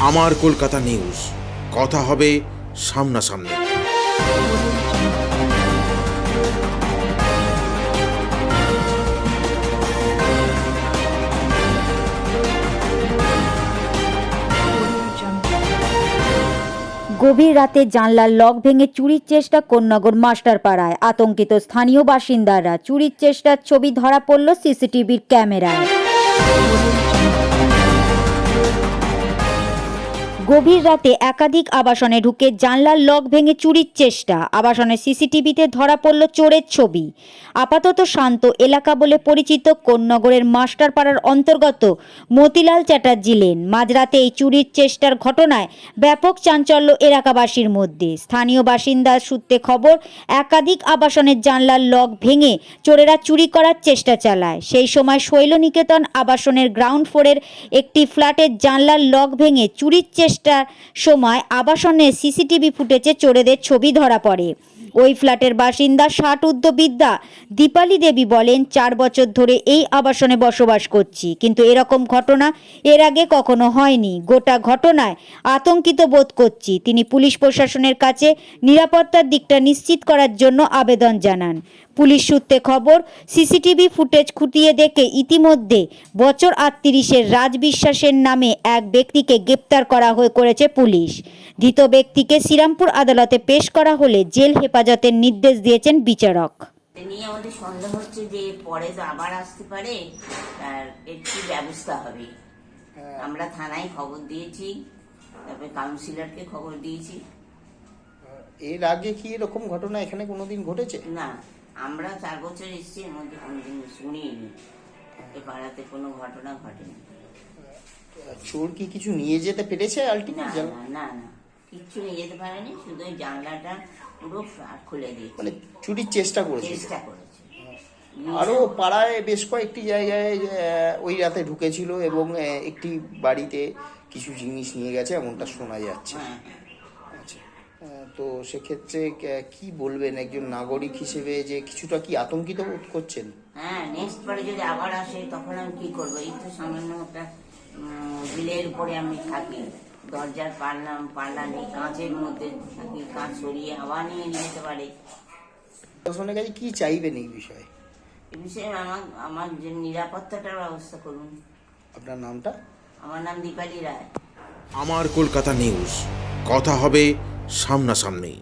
আমার কলকাতা নিউজ কথা হবে সামনাসামনি। গভীর রাতে জানলার লক ভেঙে চুরির চেষ্টা কোন্নগর মাস্টারপাড়ায়। আতঙ্কিত স্থানীয় বাসিন্দারা চুরির চেষ্টার ছবি ধরা পড়ল সিসিটিভির ক্যামেরায়। গভীর রাতে একাধিক আবাসনে ঢুকে জানলার লক ভেঙে চুরির চেষ্টা। আবাসনের সিসিটিভিতে ধরা পড়ল চোরের ছবি। আপাতত শান্ত এলাকা বলে পরিচিত কোন্নগরের মাস্টারপাড়ার অন্তর্গত মতিলাল চ্যাটার্জি লেন। মাঝরাতে এই চুরির চেষ্টার ঘটনায় ব্যাপক চাঞ্চল্য এলাকাবাসীর মধ্যে। স্থানীয় বাসিন্দার সূত্রে খবর, একাধিক আবাসনের জানলার লক ভেঙে চোরেরা চুরি করার চেষ্টা চালায়। সেই সময় শৈলনিকেতন আবাসনের গ্রাউন্ড ফ্লোরের একটি ফ্ল্যাটের জানলার লক ভেঙে চুরির চেষ্টার সময় আবাসনের সিসিটিভি ফুটেজে চোরেদের ছবি ধরা পড়ে। ওই ফ্ল্যাটের বাসিন্দা ষাট উদ্যবিদ্যা দীপালি দেবী বলেন, চার বছর ধরে এই আবাসনে বসবাস করছি, কিন্তু এরকম ঘটনা এর আগে কখনো হয়নি। গোটা ঘটনায় আতঙ্কিত বোধ করছি। তিনি পুলিশ প্রশাসনের কাছে নিরাপত্তার দিকটা নিশ্চিত করার জন্য আবেদন জানান। পুলিশ সূত্রে খবর, সিসিটিভি ফুটেজ খুঁটিয়ে দেখে ইতিমধ্যে বছর আটত্রিশের রাজ বিশ্বাসের নামে এক ব্যক্তিকে গ্রেপ্তার করা হয়ে করেছে পুলিশ। ধৃত ব্যক্তিকে শ্রীরামপুর আদালতে পেশ করা হলে জেল হেফাজতের নির্দেশ দিয়েছেন বিচারক। নিয়ে আমাদের সন্দেহ হচ্ছে যে পরে তো আবার আসতে পারে আর এর কি ব্যবস্থা হবে? আমরা থানায় খবর দিয়েছি তারপরে কাউন্সিলরকে খবর দিয়েছি। এর আগে কি এরকম ঘটনা এখানে কোনোদিন ঘটেছে? না আমরা চার বছর এসেছি এর মধ্যে কোনোদিন শুনিনি। এ পাড়াতে কোনো ঘটনা ঘটেনি। চোর কি কিছু নিয়ে যেতে পেরেছে না আলটিমেট না না না। কিচ্ছু নিয়ে যেতে পারেনি শুধু ওই জানলাটা পুরো খুলে দিয়েছে। মানে চুরির চেষ্টা করেছে। চেষ্টা করেছে। আরও পাড়ায় বেশ কয়েকটি জায়গায় ওই রাতে ঢুকেছিল এবং একটি বাড়িতে কিছু জিনিস নিয়ে গেছে এমনটা শোনা যাচ্ছে। হ্যাঁ আচ্ছা। তো সেক্ষেত্রে কি বলবেন একজন নাগরিক হিসেবে যে কিছুটা কি আতঙ্কিত বোধ করছেন? হ্যাঁ নেক্সট বারে যদি আবার আসে তখন আমি কি করব? এই তো সামান্য একটা বিলের উপরে আমি থাকি। দরজার পাল্লা পাল্লা নেই কাঁচের মধ্যে কাঁচ সরিয়ে হাওয়া নিয়ে নিতে যেতে পারে প্রশাসনের কাছে কি চাইবেন এই বিষয়ে? এই বিষয়ে আমার আমার যে নিরাপত্তাটার ব্যবস্থা করুন। আপনার নামটা? আমার নাম দীপালি রায়। আমার কলকাতা নিউজ। কথা হবে সামনাসামনি।